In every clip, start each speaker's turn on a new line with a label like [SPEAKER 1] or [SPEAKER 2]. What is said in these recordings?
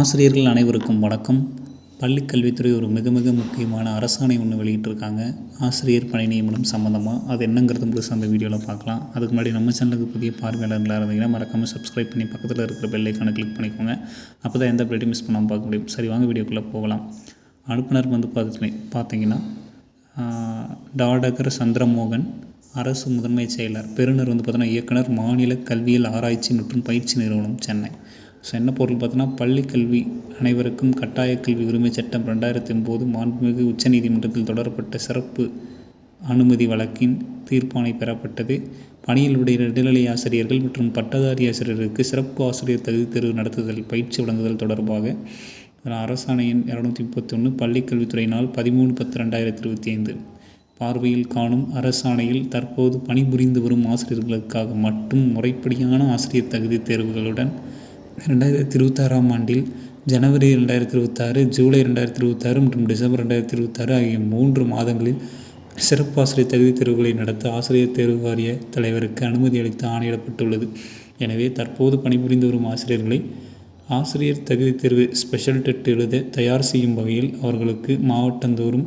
[SPEAKER 1] ஆசிரியர்கள் அனைவருக்கும் வணக்கம். பள்ளிக்கல்வித்துறை ஒரு மிக மிக முக்கியமான அரசாணை ஒன்று வெளியிட்டிருக்காங்க. ஆசிரியர் பணி நியமனம் சம்மந்தமாக அது என்னங்கிறது முழுசு அந்த வீடியோவில் பார்க்கலாம். அதுக்கு முன்னாடி நம்ம சேனலுக்கு புதிய பார்வையாளர்களாக இருந்தீங்கன்னா மறக்காமல் சப்ஸ்கிரைப் பண்ணி பக்கத்தில் இருக்கிற பெல்லைக்கான கிளிக் பண்ணிக்கோங்க. அப்போ தான் எந்த அப்டேட்டும் மிஸ் பண்ணாமல் பார்க்க முடியும். சரி வாங்க வீடியோக்குள்ளே போகலாம். அனுப்புனர் வந்து பார்த்து பார்த்தீங்கன்னா டாடகர் சந்திரமோகன் அரசு முதன்மை செயலர் பெறுநர் வந்து பார்த்தோன்னா இயக்குனர் மாநில கல்வியியல் ஆராய்ச்சி மற்றும் பயிற்சி நிறுவனம் சென்னை. ஸோ என்ன பொருள் பார்த்தோன்னா பள்ளிக்கல்வி அனைவருக்கும் கட்டாய கல்வி உரிமை சட்டம் ரெண்டாயிரத்தி ஒம்பது மாண்புமிகு உச்சநீதிமன்றத்தில் தொடரப்பட்ட சிறப்பு அனுமதி வழக்கின் தீர்ப்பாணை பெறப்பட்டது. பணியில் உடைய இடைநிலை ஆசிரியர்கள் மற்றும் பட்டதாரி ஆசிரியருக்கு சிறப்பு ஆசிரியர் தகுதி தேர்வு நடத்துதல் பயிற்சி வழங்குதல் தொடர்பாக அரசாணையின் அரசாணை எண் இரநூத்தி முப்பத்தி ஒன்று பள்ளிக்கல்வித்துறையினால் பதிமூணு பத்து ரெண்டாயிரத்தி இருபத்தி ஐந்து பார்வையில் காணும் அரசாணையில் தற்போது பணிபுரிந்து வரும் ஆசிரியர்களுக்காக மட்டும் முறைப்படியான ஆசிரியர் தகுதி தேர்வுகளுடன் ரெண்டாயிரத்தி இருபத்தாறாம் ஆண்டில் ஜனவரி ரெண்டாயிரத்தி இருபத்தாறு ஜூலை ரெண்டாயிரத்தி இருபத்தாறு மற்றும் டிசம்பர் ரெண்டாயிரத்தி இருபத்தாறு ஆகிய மூன்று மாதங்களில் சிறப்பு ஆசிரியர் தகுதி தேர்வுகளை நடத்த ஆசிரியர் தேர்வு வாரிய தலைவருக்கு அனுமதி அளித்து ஆணையிடப்பட்டுள்ளது. எனவே தற்போது பணிபுரிந்து வரும் ஆசிரியர்களை ஆசிரியர் தகுதி தேர்வு ஸ்பெஷல் டெட் எழுத தயார் செய்யும் வகையில் அவர்களுக்கு மாவட்டந்தோறும்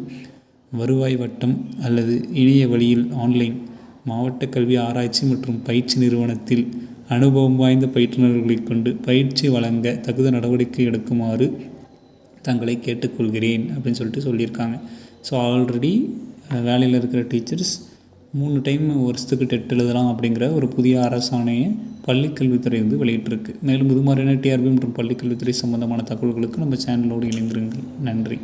[SPEAKER 1] வருவாய் வட்டம் அல்லது இணைய வழியில் ஆன்லைன் மாவட்ட கல்வி ஆராய்ச்சி மற்றும் பயிற்சி நிறுவனத்தில் அனுபவம் வாய்ந்த பயிற்றுநர்களை கொண்டு பயிற்சி வழங்க தகுந்த நடவடிக்கை எடுக்குமாறு தங்களை கேட்டுக்கொள்கிறேன் அப்படின்னு சொல்லிட்டு சொல்லியிருக்காங்க. ஸோ ஆல்ரெடி வேலையில் இருக்கிற டீச்சர்ஸ் மூணு டைம் வருஷத்துக்கு டெட் எழுதலாம் அப்படிங்கிற ஒரு புதிய அரசாணையை பள்ளிக்கல்வித்துறை வந்து வெளியிட்டிருக்கு. மேலும் இது மாதிரியான டிஆர்பி மற்றும் பள்ளிக்கல்வித்துறை சம்பந்தமான தகவல்களுக்கு நம்ம சேனலோடு இணைந்திருங்கள். நன்றி.